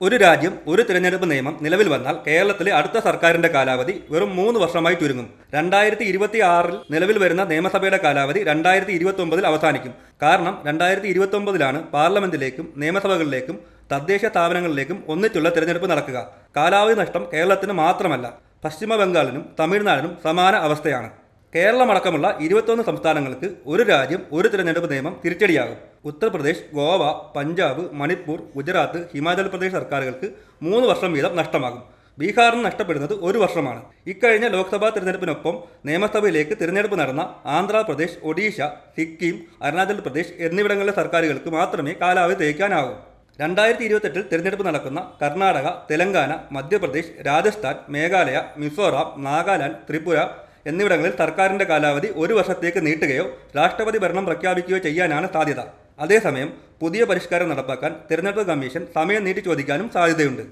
ഒരു രാജ്യം ഒരു തിരഞ്ഞെടുപ്പ് നിയമം നിലവിൽ വന്നാൽ കേരളത്തിലെ അടുത്ത സർക്കാരിന്റെ കാലാവധി വെറും മൂന്ന് വർഷമായി ചുരുങ്ങും. രണ്ടായിരത്തി ഇരുപത്തി ആറിൽ നിലവിൽ വരുന്ന നിയമസഭയുടെ കാലാവധി രണ്ടായിരത്തി ഇരുപത്തി അവസാനിക്കും. കാരണം രണ്ടായിരത്തി ഇരുപത്തി പാർലമെന്റിലേക്കും നിയമസഭകളിലേക്കും തദ്ദേശ സ്ഥാപനങ്ങളിലേക്കും ഒന്നിച്ചുള്ള തിരഞ്ഞെടുപ്പ് നടക്കുക. കാലാവധി നഷ്ടം കേരളത്തിന് മാത്രമല്ല പശ്ചിമ ബംഗാളിനും തമിഴ്നാടിനും സമാന അവസ്ഥയാണ്. കേരളമടക്കമുള്ള ഇരുപത്തൊന്ന് സംസ്ഥാനങ്ങൾക്ക് ഒരു രാജ്യം ഒരു തിരഞ്ഞെടുപ്പ് നിയമം തിരിച്ചടിയാകും. ഉത്തർപ്രദേശ് ഗോവ പഞ്ചാബ് മണിപ്പൂർ ഗുജറാത്ത് ഹിമാചൽ പ്രദേശ് സർക്കാരുകൾക്ക് മൂന്ന് വർഷം വീതം നഷ്ടമാകും. ബീഹാറിന് നഷ്ടപ്പെടുന്നത് ഒരു വർഷമാണ്. ഇക്കഴിഞ്ഞ ലോക്സഭാ തിരഞ്ഞെടുപ്പിനൊപ്പം നിയമസഭയിലേക്ക് തിരഞ്ഞെടുപ്പ് നടന്ന ആന്ധ്രാപ്രദേശ് ഒഡീഷ സിക്കിം അരുണാചൽ പ്രദേശ് എന്നിവിടങ്ങളിലെ സർക്കാരുകൾക്ക് മാത്രമേ കാലാവധി തേക്കാനാവൂ രണ്ടായിരത്തി ഇരുപത്തെട്ടിൽ തിരഞ്ഞെടുപ്പ് നടക്കുന്ന കർണാടക തെലങ്കാന മധ്യപ്രദേശ് രാജസ്ഥാൻ മേഘാലയ മിസോറാം നാഗാലാൻഡ് ത്രിപുര എന്നിവിടങ്ങളിൽ സർക്കാരിന്റെ കാലാവധി ഒരു വർഷത്തേക്ക് നീട്ടുകയോ രാഷ്ട്രപതി ഭരണം പ്രഖ്യാപിക്കുകയോ ചെയ്യാനാണ് സാധ്യത. അതേസമയം പുതിയ പരിഷ്കാരം നടപ്പാക്കാൻ തിരഞ്ഞെടുപ്പ് കമ്മീഷൻ സമയം നീട്ടി ചോദിക്കാനും സാധ്യതയുണ്ട്.